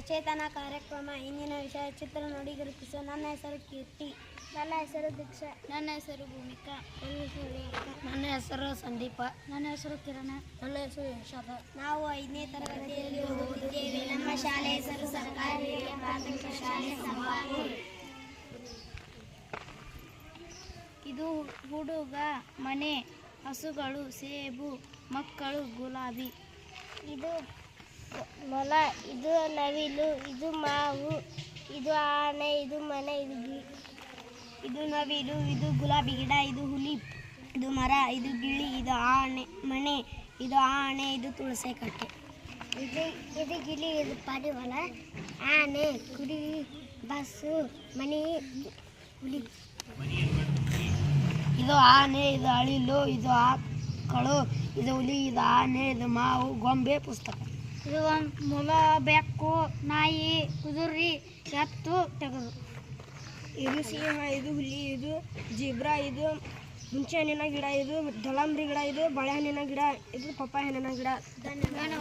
ಸಚೇತನ ಕಾರ್ಯಕ್ರಮ ಇಂದಿನ ವಿಷಯ ಚಿತ್ರ ನೋಡಿ ಗುರುತಿಸು. ನನ್ನ ಹೆಸರು ಕೀರ್ತಿ. ನನ್ನ ಹೆಸರು ದೀಕ್ಷಾ. ನನ್ನ ಹೆಸರು ಭೂಮಿಕಾ. ನನ್ನ ಹೆಸರು ನನ್ನ ಹೆಸರು ಸಂದೀಪ. ನನ್ನ ಹೆಸರು ಕಿರಣ. ನನ್ನ ಹೆಸರು ಯಶೋಧ. ನಾವು ಐದನೇ ತರಗತಿಯಲ್ಲಿ ಓದುತ್ತಿದ್ದೇವೆ. ನಮ್ಮ ಶಾಲೆ ಹೆಸರು ಸರ್ಕಾರಿ ಹಿರಿಯ ಪ್ರಾಥಮಿಕ ಶಾಲೆ ಇದು ಹುಡುಗ ಮನೆ ಹಸುಗಳು ಸೇಬು ಮಕ್ಕಳು ಗುಲಾಬಿ. ಇದು ಮೊಲ, ಇದು ನವಿಲು, ಇದು ಮಾವು, ಇದು ಆನೆ, ಇದು ಮನೆ, ಇದು ಇದು ನವಿಲು, ಇದು ಗುಲಾಬಿ ಗಿಡ, ಇದು ಹುಲಿ, ಇದು ಮರ, ಇದು ಗಿಳಿ, ಇದು ಆನೆ, ಮನೆ, ಇದು ಆನೆ, ಇದು ತುಳಸಿ ಕಟ್ಟೆ. ಇದು ಇದು ಗಿಳಿ, ಇದು ಪಾರಿವಾಳ, ಆನೆ ಕುಡಿ ಬಸ್ಸು, ಮನೆ, ಹುಲಿ. ಇದು ಆನೆ, ಇದು ಅಳಿಲು, ಇದು ಆಕಳು, ಇದು ಹುಲಿ, ಇದು ಆನೆ, ಇದು ಮಾವು, ಗೊಂಬೆ, ಪುಸ್ತಕ. ಇದು ಒಂದು ಮೊಲ ಬೆಕ್ಕು ನಾಯಿ ಕುದುರಿ ಎತ್ತು ತೆಗೆದು. ಇದು ಸಿಂಹ ಇದು ಹುಲಿ ಇದು ಜಿಬ್ರಾ ಇದು ಹುಂಚೆ ಹಣ್ಣಿನ ಗಿಡ ಇದು ದಳಂಬ್ರಿ ಗಿಡ ಇದು ಬಾಳೆಹಣ್ಣಿನ ಗಿಡ ಇದು ಪಪ್ಪಾಯ ಹಣ್ಣಿನ ಗಿಡ. ಧನ್ಯವಾದ